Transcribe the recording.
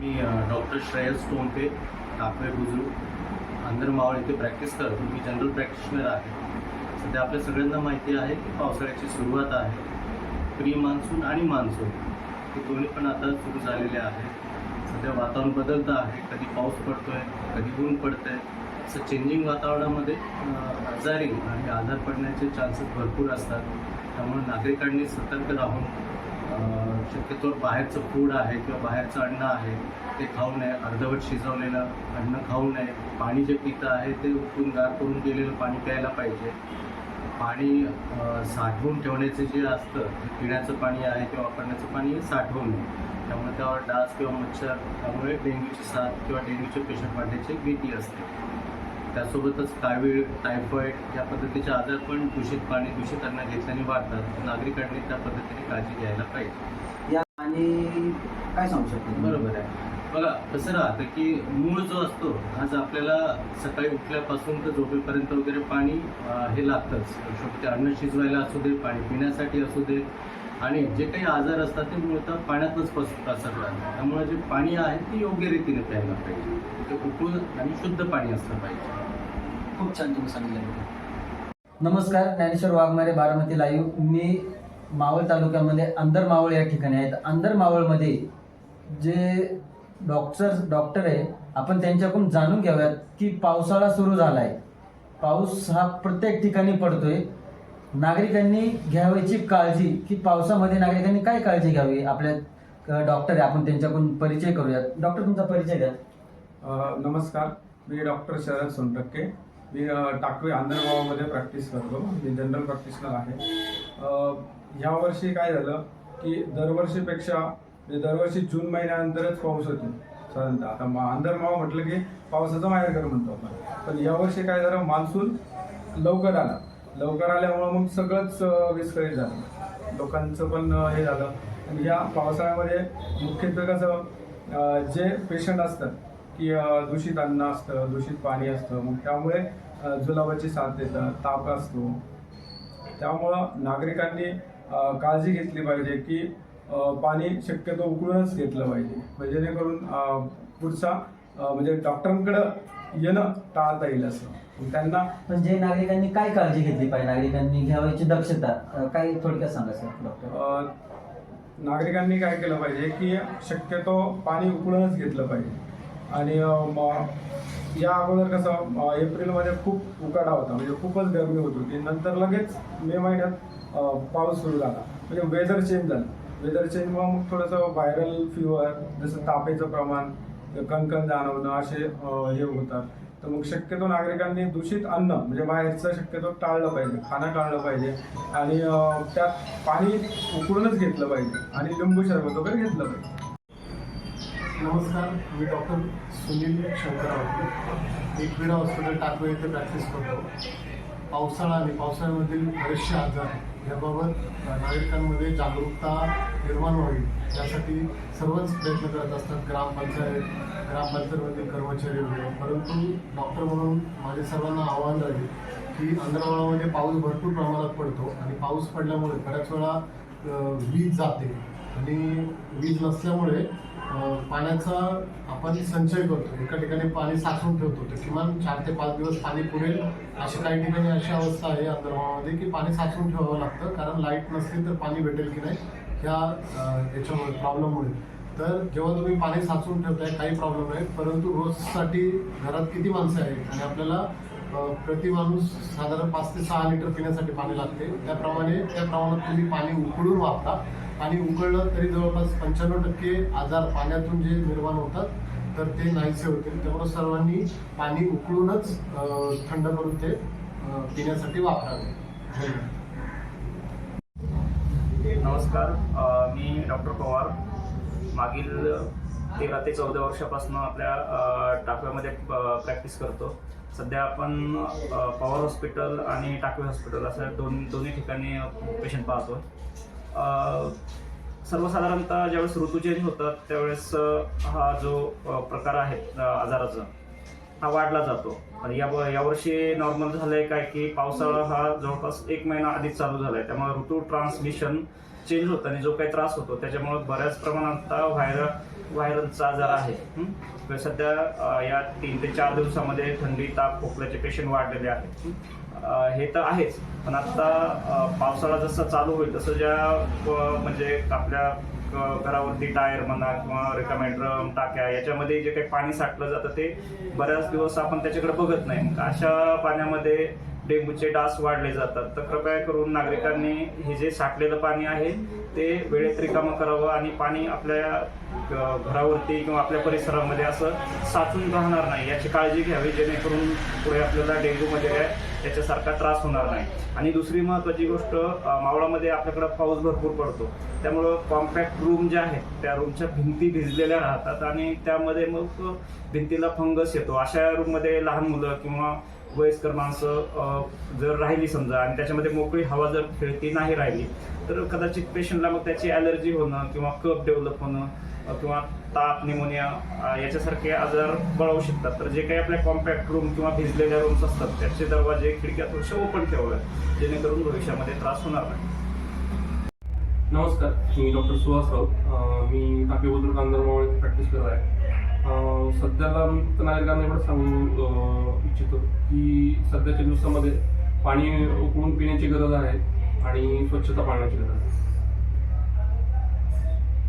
मी doctor Shreyas Tompe टाकवे बुजुर्ग अंदरमावळ येथे practice करतो मी जनरल प्रॅक्टिशनर आहे. सध्या आपल्या सगळ्यांना माहिती आहे की पावसाळ्याची सुरुवात आहे. प्री मान्सून आणि मान्सून हे दोन्ही पण आता सुरू झालेले आहे. सध्या वातावरण बदलतं आहे. कधी पाऊस पडतोय कधी ऊन पडतंय. असं चेंजिंग वातावरणामध्ये आजारी आणि आजार पडण्याचे चान्सेस भरपूर असतात. त्यामुळे नागरिकांनी सतर्क राहून शक्यतो बाहेरचं फूड आहे किंवा बाहेरचं अन्न आहे ते खाऊ नये. अर्धवट शिजवलेलं अन्न खाऊ नये. पाणी जे पितं आहे ते उठून गार करून गेलेलं पाणी प्यायला पाहिजे. पाणी साठवून ठेवण्याचे जे असतं पिण्याचं पाणी आहे किंवा वापरण्याचं पाणी हे साठवून नये. त्यामुळे त्यावर डास किंवा मच्छर त्यामुळे डेंग्यूची साथ किंवा डेंग्यूचे पेशंट वाढण्याची भीती असते. त्यासोबतच कावीळ टायफॉईड या पद्धतीचे आजार पण दूषित पाणी दूषित अन्न घेतल्याने वाढतात. नागरिकांनी त्या पद्धतीने काळजी घ्यायला पाहिजे. या आणि काय सांगू शकतो? बरोबर आहे. बघा कसं राहतं की मूळ जो असतो आज आपल्याला सकाळी उठल्यापासून तर झोपेपर्यंत वगैरे पाणी हे लागतंच. शेवटी ते अन्न शिजवायला असू दे पाणी पिण्यासाठी असू दे आणि जे काही आजार असतात ते मूळतः पाण्यातच पस पसरतात त्यामुळे जे पाणी आहे ते योग्य रीतीने प्यायला पाहिजे. ते उकळून आणि शुद्ध पाणी असलं पाहिजे. खूप छान तुम्ही सांगितलं. नमस्कार ज्ञानेश्वर वाघमारे बारामती लाईव्ह. मी मावळ तालुक्यामध्ये अंदर मावळ या ठिकाणी आहेत अंदर मावळमध्ये जे डॉक्टर डॉक्टर आहे आपण त्यांच्याकडून जाणून घ्याव्यात की पावसाळा सुरू झाला आहे पाऊस हा प्रत्येक ठिकाणी पडतोय. नागरिकांनी घ्यावयाची काळजी की पावसामध्ये नागरिकांनी काय काळजी घ्यावी? आपल्या डॉक्टर आहे आपण त्यांच्याकडून परिचय करूयात. डॉक्टर तुमचा परिचय द्या. नमस्कार. मी डॉक्टर शरद सोनटक्के. मी टाकवे आंधळगावामध्ये प्रॅक्टिस करतो. मी जनरल प्रॅक्टिशनर आहे. यावर्षी ह्या वर्षी काय झालं की दरवर्षीपेक्षा म्हणजे दरवर्षी जून महिन्यानंतरच पाऊस होतो साधारणतः. आता मा- आंधरमाव म्हटलं की पावसाचं माहेरघर म्हणतो आपण. पण यावर्षी काय झालं मान्सून लवकर आला. लवकर आल्यामुळं मग सगळंच विस्कळीत झालं. लोकांचं पण हे झालं. आणि या पावसाळ्यामध्ये मुख्यत्वे कसं जे पेशंट असतात की दूषित अन्न असतं दूषित पाणी असतं मग त्यामुळे जुलाबाची साथ देतात ताप असतो. त्यामुळं नागरिकांनी काळजी घेतली पाहिजे की पाणी शक्यतो उकळूनच घेतलं पाहिजे. म्हणजे जेणेकरून पुढचा म्हणजे डॉक्टरांकडं येणं टाळता येईल असं. त्यांना? म्हणजे नागरिकांनी काय काळजी घेतली पाहिजे? नागरिकांनी घ्यावयाची दक्षता अं, काय थोडक्यात सांगा सर डॉक्टर अ, नागरिकांनी काय केलं पाहिजे की शक्यतो पाणी उकळूनच घेतलं पाहिजे. आणि अ, म- या अगोदर कसं अ, एप्रिलमध्ये खूप उकाडा होता म्हणजे खूपच गरमी होत होती. नंतर लगेच मे महिन्यात अ, पाऊस सुरू झाला. म्हणजे वेदर चेंज झालं. वेदर चेंजमुळे मग थोडंसं व्हायरल फिवर जसं तापेचं प्रमाण कणकण जाणवणं असे अ, हे होतात. तर मग शक्यतो नागरिकांनी दूषित अन्न म्हणजे बाहेरचं शक्यतो टाळलं पाहिजे खाणं टाळलं पाहिजे. आणि त्यात पाणी उकळूनच घेतलं पाहिजे आणि लिंबू सरबत वगैरे घेतलं पाहिजे. नमस्कार मी डॉक्टर सुनील शंकरराव एक वेळा हॉस्पिटल टाकवे येथे प्रॅक्टिस करतो. पावसाळा आणि पावसाळ्यामधील बरेचसे आजार याबाबत नागरिकांमध्ये जागरूकता निर्माण व्हावी यासाठी सर्वच प्रयत्न करत असतात ग्रामपंचायत ग्रामपंचायतमधील कर्मचारी वगैरे परंतु डॉक्टर म्हणून माझे सर्वांना आव्हान राहील की अंतराळामध्ये पाऊस भरपूर प्रमाणात पडतो आणि पाऊस पडल्यामुळे बऱ्याच वेळा वीज जाते. आणि वीज नसल्यामुळे पाण्याचा आपण संचय करतो. एका ठिकाणी पाणी साचून ठेवतो. ते किमान चार ते पाच दिवस पाणी पुरेल अशा काही ठिकाणी अशी अवस्था आहे अंतर्भावामध्ये की पाणी साचून ठेवावं लागतं. कारण लाइट नसली तर पाणी भेटेल की नाही? ह्या याच्यामुळे प्रॉब्लेममुळे. तर जेव्हा तुम्ही पाणी साचवून ठेवताय काही प्रॉब्लेम नाही. परंतु रोजसाठी घरात किती माणसं आहेत आणि आपल्याला प्रति माणूस साधारण पाच ते सहा लिटर पिण्यासाठी पाणी लागते. त्याप्रमाणे त्या प्रमाणात तुम्ही पाणी उकळून वापरा. पाणी उकळलं तरी जवळपास पंच्याण्णव टक्के आजार पाण्यातून जे निर्माण होतात तर ते नाहीसे होतील. त्यामुळे सर्वांनी पाणी उकळूनच थंड करून ते पिण्यासाठी वापरावे. नमस्कार. मी डॉक्टर पवार. मागील तेरा ते चौदा वर्षापासून आपल्या टाकव्यामध्ये प्रॅक्टिस करतो. सध्या आपण पॉवर हॉस्पिटल आणि टाकवे हॉस्पिटल असं दोन दोन्ही ठिकाणी पेशंट पाहतो. सर्वसाधारणतः ज्यावेळेस ऋतू चेंज होतात त्यावेळेस हा जो प्रकार आहे आजाराचा हा वाढला जातो. आणि या यावर्षी नॉर्मल झालंय काय की पावसाळा हा जवळपास एक महिना आधीच चालू झालाय. त्यामुळे ऋतू ट्रान्समिशन चेंज होतं आणि जो काही त्रास होतो त्याच्यामुळे बऱ्याच प्रमाणात आता व्हायरल व्हायरलचा आजार आहे. तर सध्या या तीन ते चार दिवसामध्ये थंडी ताप खोकल्याचे पेशंट वाढलेले आहेत. हे तर आहेच. पण आता पावसाळा जसा चालू होईल तसं ज्या म्हणजे आपल्या घरावरती टायर म्हणा किंवा रिकामे ड्रम टाक्या याच्यामध्ये जे काही पाणी साठलं जातं ते बऱ्याच दिवस आपण त्याच्याकडे बघत नाही. मग अशा पाण्यामध्ये डेंग्यूचे डास वाढले जातात. तर कृपया करून नागरिकांनी हे जे साठलेलं पाणी आहे ते वेळेत रिकामं करावं आणि पाणी आपल्या घरावरती किंवा आपल्या परिसरामध्ये असं साचून राहणार नाही. याची काळजी घ्यावी जेणेकरून पुढे आपल्याला डेंग्यू मलेरिया त्याच्यासारखा त्रास होणार नाही. आणि दुसरी महत्त्वाची गोष्ट मावळामध्ये आपल्याकडं पाऊस भरपूर पडतो. त्यामुळं कॉम्पॅक्ट रूम ज्या आहेत त्या रूमच्या भिंती भिजलेल्या राहतात आणि त्यामध्ये मग भिंतीला फंगस येतो. अशा रूममध्ये लहान मुलं किंवा वयस्कर माणसं जर राहिली समजा आणि त्याच्यामध्ये मोकळी हवा जर खेळती नाही राहिली तर कदाचित पेशंटला मग त्याची ॲलर्जी होणं किंवा कप डेव्हलप होणं किंवा ताप निमोनिया याच्यासारखे आजार बळावू शकतात. तर जे काही आपल्या कॉम्पॅक्ट रूम किंवा भिजलेल्या रूम्स असतात त्याचे दरवाजे खिडक्या थोडेसे ओपन ठेवाव्यात जेणेकरून भविष्यामध्ये त्रास होणार नाही. नमस्कार मी डॉक्टर सुहास राऊत. मी टाके बुद्रुक अंदरमावळ प्रॅक्टिस करत आहे. सध्याला मी फक्त नागरिकांना एवढं सांगू इच्छितो की सध्याच्या दिवसामध्ये पाणी उकळून पिण्याची गरज आहे आणि स्वच्छता पाळण्याची गरज आहे.